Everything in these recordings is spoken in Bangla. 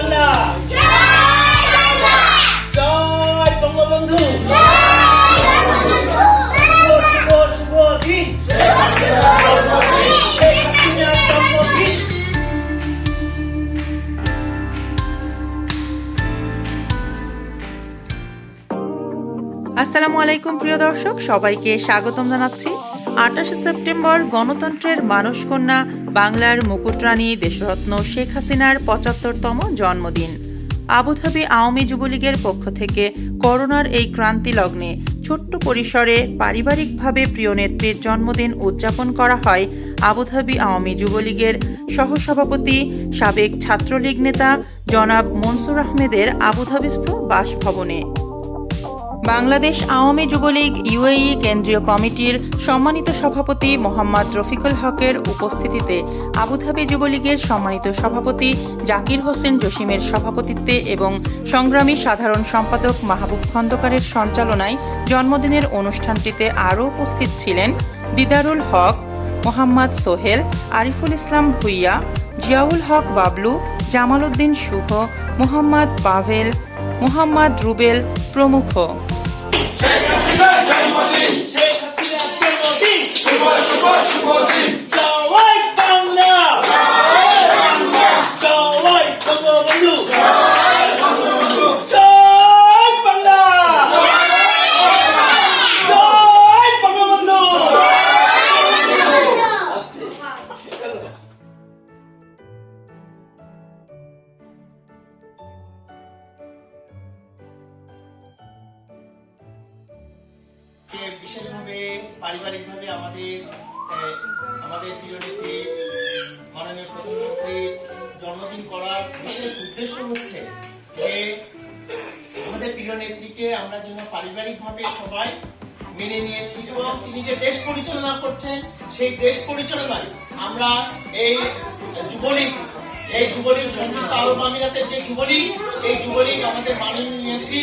বাংলা আসসালামু আলাইকুম, প্রিয় দর্শক। সবাইকে স্বাগতম জানাচ্ছি। আঠাশে সেপ্টেম্বর, গণতন্ত্রের মানসকন্যা, বাংলার মুকুটরানী দেশরত্ন শেখ হাসিনার পঁচাত্তরতম জন্মদিন। আবুধাবি আওয়ামী যুবলীগের পক্ষ থেকে করোনার এই ক্রান্তি লগ্নে ছোট্ট পরিসরে পারিবারিকভাবে প্রিয় নেত্রীর জন্মদিন উদযাপন করা হয় আবুধাবি আওয়ামী যুবলীগের সহসভাপতি, সাবেক ছাত্রলীগ নেতা জনাব মনসুর আহমেদের আবুধাবিস্থ বাসভবনে। বাংলাদেশ আওয়ামী যুবলীগ ইউএই কেন্দ্রীয় কমিটির সম্মানিত সভাপতি মোহাম্মদ রফিকুল হকের উপস্থিতিতে আবুধাবি যুবলীগের সম্মানিত সভাপতি জাকির হোসেন জসিমের সভাপতিত্বে এবং সংগ্রামী সাধারণ সম্পাদক মাহবুব খন্দকারের সঞ্চালনায় জন্মদিনের অনুষ্ঠানটিতে আরও উপস্থিত ছিলেন দিদারুল হক, মোহাম্মদ সোহেল, আরিফুল ইসলাম ভুইয়া, জিয়াউল হক বাবলু, জামাল উদ্দিন শুভ, মোহাম্মদ পাভেল, মোহাম্মদ রুবেল প্রমুখ। শেখ হাসিনার জন্মদিন জয় যে বিশেষভাবে, পারিবারিকভাবে আমাদের আমাদের প্রিয় মাননীয় প্রধানমন্ত্রীর জন্মদিন করার বিশেষ উদ্দেশ্য হচ্ছে যে আমাদের প্রিয় নেত্রীকে আমরা যেন পারিবারিকভাবে সবাই মেনে নিয়ে এসেছি এবং তিনি যে দেশ পরিচালনা করছেন, সেই দেশ পরিচালনায় আমরা এই যুবলীগ এই যুবলীগ সংযুক্ত আরব আমিরাতের যে যুবলীগ, এই যুবলীগ আমাদের মাননীয় নেত্রী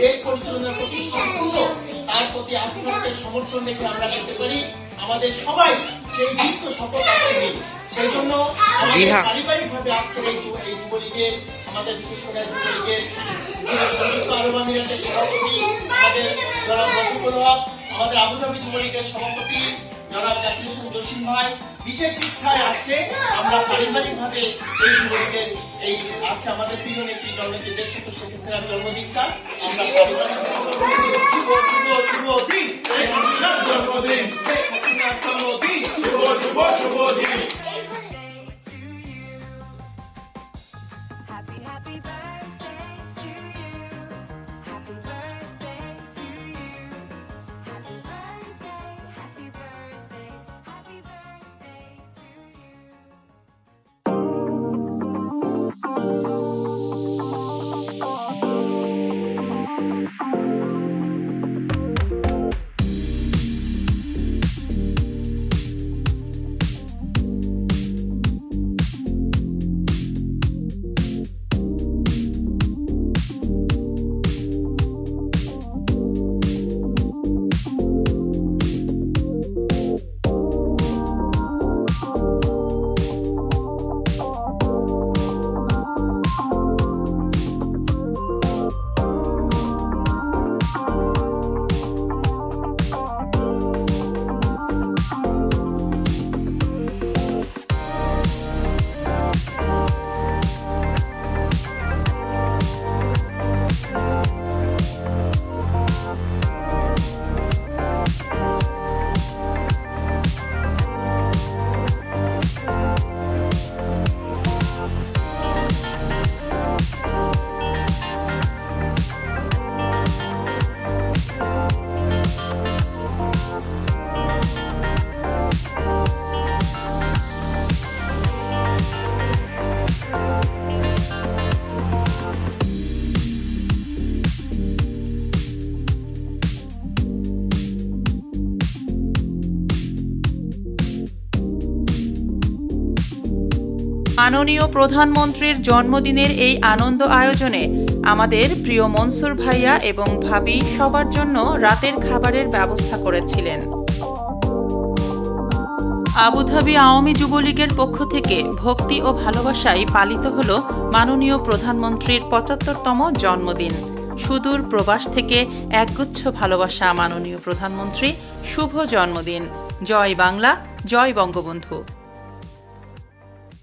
দেশ পরিচালনার প্রতি সম্পূর্ণ তার প্রতি আস্থা রেখে সমর্থন রেখে আমরা দেখতে পারি। আমাদের সবাই সেই যুক্ত নিই সেই জন্য আমাদের পারিবারিক ভাবে আজকের এই যুব- যুবলীগের আমাদের বিশেষ করে যুবলীগের সংযুক্ত আরব আমিরাতের সভাপতি আমাদের জনাব রফিকুল আমাদের আবুধাবি যুবলীগের সভাপতি জনাব হোসেন জসিম ভাই। বিশেষ ইচ্ছায় আজকে আমরা পারিবারিক ভাবে এই যুবলীগের এই আজকে আমাদের প্রিয় নেত্রী জন্মদিন দেশ শেখ হাসিনার জন্মদিনটা আমরা পারিবারিক শুভ শুভ শুভ দিন শেখ হাসিনার জন্মদিন শেখ হাসিনার জন্মদিন শুভ শুভ শুভ দিন Happy, happy birthday. মাননীয় প্রধানমন্ত্রীর জন্মদিনের এই আনন্দ আয়োজনে আমাদের প্রিয় মনসুর ভাইয়া এবং ভাবি সবার জন্য রাতের খাবারের ব্যবস্থা করেছিলেন। আবুধাবি আওয়ামী যুবলীগের পক্ষ থেকে ভক্তি ও ভালোবাসায় পালিত হল মাননীয় প্রধানমন্ত্রীর পঁচাত্তরতম জন্মদিন। সুদূর প্রবাস থেকে একগুচ্ছ ভালোবাসা মাননীয় প্রধানমন্ত্রী, শুভ জন্মদিন। জয় বাংলা, জয় বঙ্গবন্ধু।